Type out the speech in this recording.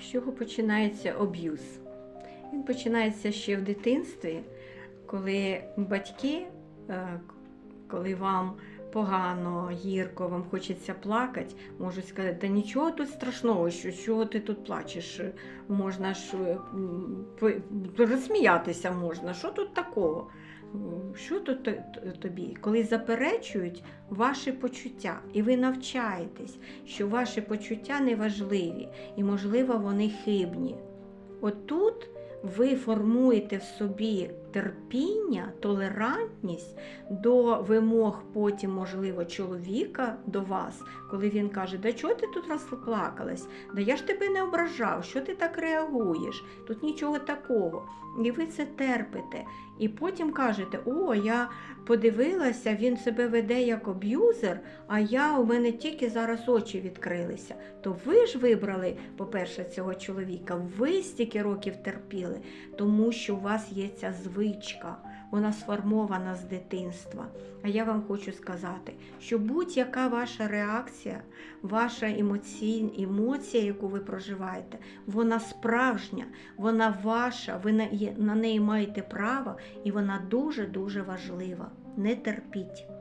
З чого починається аб'юз? Він починається ще в дитинстві, коли батьки, е, коли вам погано, гірко, вам хочеться плакати, можуть сказати, та нічого тут страшного, що чого ти тут плачеш, можна ж е, розсміятися можна, що тут такого? Що тут то- то- тобі? Коли заперечують ваші почуття, і ви навчаєтесь, що ваші почуття неважливі і, можливо, вони хибні. Отут ви формуєте в собі терпіння, толерантність до вимог потім, можливо, чоловіка до вас, коли він каже, да чого ти тут розплакалась? Да я ж тебе не ображав, що ти так реагуєш? Тут нічого такого. І ви це терпите. І потім кажете, о, я подивилася, він себе веде як аб'юзер, а я у мене тільки зараз очі відкрилися. То ви ж вибрали, по-перше, цього чоловіка, ви стільки років терпіли, тому що у вас є ця звичка, вона сформована з дитинства. А я вам хочу сказати, що будь-яка ваша реакція, ваша емоцій, емоція, яку ви проживаєте, вона справжня, вона ваша, ви на неї маєте право, і вона дуже-дуже важлива. Не терпіть.